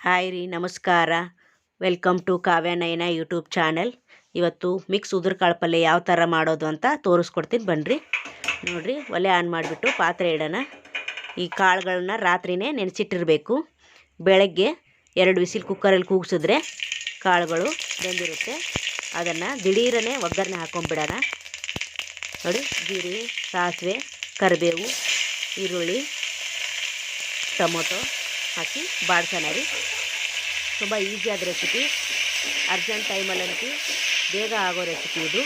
Hi ರೀ, ನಮಸ್ಕಾರ. Welcome to Kavyanayana YouTube channel ಇವತ್ತು ಮಿಕ್ಸ್ ಉದುರು ಕಾಳು ಪಲ್ಯ ಯಾವ ಥರ ಮಾಡೋದು ಅಂತ ತೋರಿಸ್ಕೊಡ್ತೀನಿ ಬನ್ನಿರಿ ನೋಡಿರಿ, ಒಲೆ ಆನ್ ಮಾಡಿಬಿಟ್ಟು ಪಾತ್ರೆ ಇಡೋಣ. ಈ ಕಾಳುಗಳನ್ನ ರಾತ್ರಿನೇ ನೆನೆಸಿಟ್ಟಿರಬೇಕು. ಬೆಳಗ್ಗೆ ಎರಡು ವಿಸಿಲ್ ಕುಕ್ಕರಲ್ಲಿ ಕೂಗಿಸಿದ್ರೆ ಕಾಳುಗಳು ಬೆಂದಿರುತ್ತೆ. ಅದನ್ನು ದಿಢೀರನೇ ಒಗ್ಗರಣೆ ಹಾಕೊಂಡ್ಬಿಡೋಣ ನೋಡಿ ಜೀರಿಗೆ ಸಾಸಿವೆ, ಕರಿಬೇವು, ಈರುಳ್ಳಿ, ಟೊಮೊಟೊ. ಹಾಕಿ ಬಾಡ್ಸೋಣ ರೀ. ತುಂಬ ಈಸಿಯಾದ ರೆಸಿಪಿ ಅರ್ಜೆಂಟ್ ಟೈಮಲ್ಲಂತೂ ಬೇಗ ಆಗೋ ರೆಸಿಪಿ ಇದು.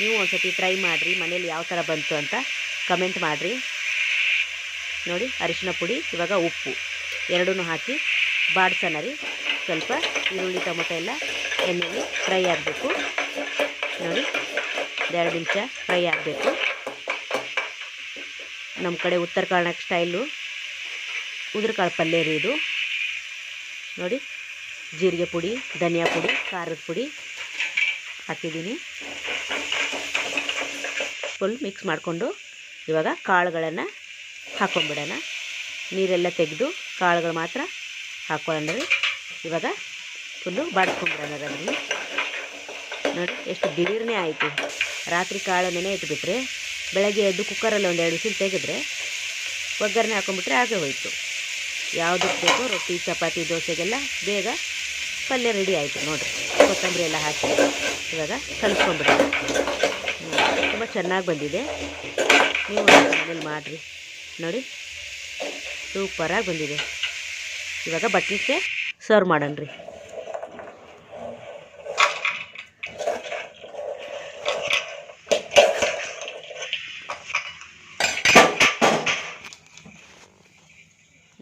ನೀವು ಒಂದ್ಸತಿ ಟ್ರೈ ಮಾಡಿರಿ, ಮನೇಲಿ ಯಾವ ಥರ ಬಂತು ಅಂತ ಕಮೆಂಟ್ ಮಾಡಿರಿ. ನೋಡಿ, ಅರಿಶಿನ ಪುಡಿ, ಇವಾಗ ಉಪ್ಪು. ಎರಡೂ ಹಾಕಿ ಬಾಡ್ಸೋಣ ರೀ. ಸ್ವಲ್ಪ ಈರುಳ್ಳಿ, ಟೊಮೊಟೊ ಎಲ್ಲ ಎಣ್ಣೆಯಲ್ಲಿ ಫ್ರೈ ಆಗಬೇಕು. ನೋಡಿ ಎರಡು ನಿಮಿಷ ಫ್ರೈ ಆಗಬೇಕು. ನಮ್ಮ ಕಡೆ ಉತ್ತರ ಕರ್ನಾಟಕ ಸ್ಟೈಲು ಉದುರುಕಾಳು ಪಲ್ಯ ರೀ ಇದು ನೋಡಿ, ಜೀರಿಗೆ ಪುಡಿ, ಧನಿಯಾ ಪುಡಿ, ಖಾರದ ಪುಡಿ ಹಾಕಿದ್ದೀನಿ. ಫುಲ್ ಮಿಕ್ಸ್ ಮಾಡಿಕೊಂಡು ಇವಾಗ ಕಾಳುಗಳನ್ನು ಹಾಕೊಂಬಿಡೋಣ. ನೀರೆಲ್ಲ ತೆಗೆದು ಕಾಳುಗಳು ಮಾತ್ರ ರೀ ಇವಾಗ ಫುಲ್ಲು ಬಾಡಿಸ್ಕೊಂಬಿಡೋಣ ಅದನ್ನು. ನೋಡಿ, ಎಷ್ಟು ದಿಢೀರ್ನೇ ಆಯಿತು. ರಾತ್ರಿ ಕಾಳು ನೆನೆ ಇಟ್ಬಿಟ್ರೆ, ಬೆಳಗ್ಗೆ ಎದ್ದು ಕುಕ್ಕರಲ್ಲಿ ಒಂದು ಎರಡು ವಿಸಿಲ್ ತೆಗೆದ್ರೆ ಒಗ್ಗರಣೆ ಹಾಕೊಂಡ್ಬಿಟ್ರೆ ಹಾಗೆ ಹೋಯಿತು. ಯಾವುದಕ್ಕೆ ಬೇಕೋ ರೊಟ್ಟಿ, ಚಪಾತಿ, ದೋಸೆಗೆಲ್ಲ ಬೇಗ ಪಲ್ಯ ರೆಡಿ ಆಯಿತು ನೋಡಿರಿ. ಕೊತ್ತಂಬರಿ ಎಲ್ಲ ಹಾಕಿ ಇವಾಗ ಕಲಿಸ್ಕೊಂಬಿಡಿ ತುಂಬ ಚೆನ್ನಾಗಿ ಬಂದಿದೆ. ನೀವು ಮನೇಲಿ ಮಾಡಿರಿ. ನೋಡಿ ಸೂಪರಾಗಿ ಬಂದಿದೆ. ಇವಾಗ ಬಟ್ಲಿಕ್ಕೆ ಸರ್ವ್ ಮಾಡೋಣ ರೀ.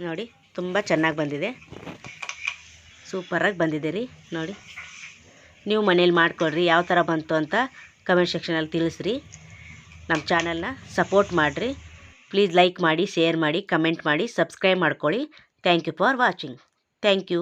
ನೋಡಿ ತುಂಬ ಚೆನ್ನಾಗಿ ಬಂದಿದೆ. ಸೂಪರಾಗಿ ಬಂದಿದೆ ರೀ, ನೋಡಿ. ನೀವು ಮನೇಲಿ ಮಾಡ್ಕೊಳ್ರಿ, ಯಾವ ಥರ ಬಂತು ಅಂತ ಕಮೆಂಟ್ ಸೆಕ್ಷನಲ್ಲಿ ತಿಳಿಸ್ರಿ. ನಮ್ಮ ಚಾನಲ್ನ ಸಪೋರ್ಟ್ ಮಾಡಿರಿ. ಪ್ಲೀಸ್ ಲೈಕ್ ಮಾಡಿ, ಶೇರ್ ಮಾಡಿ, ಕಮೆಂಟ್ ಮಾಡಿ, ಸಬ್ಸ್ಕ್ರೈಬ್ ಮಾಡ್ಕೊಳ್ಳಿ. Thank you for watching. Thank you.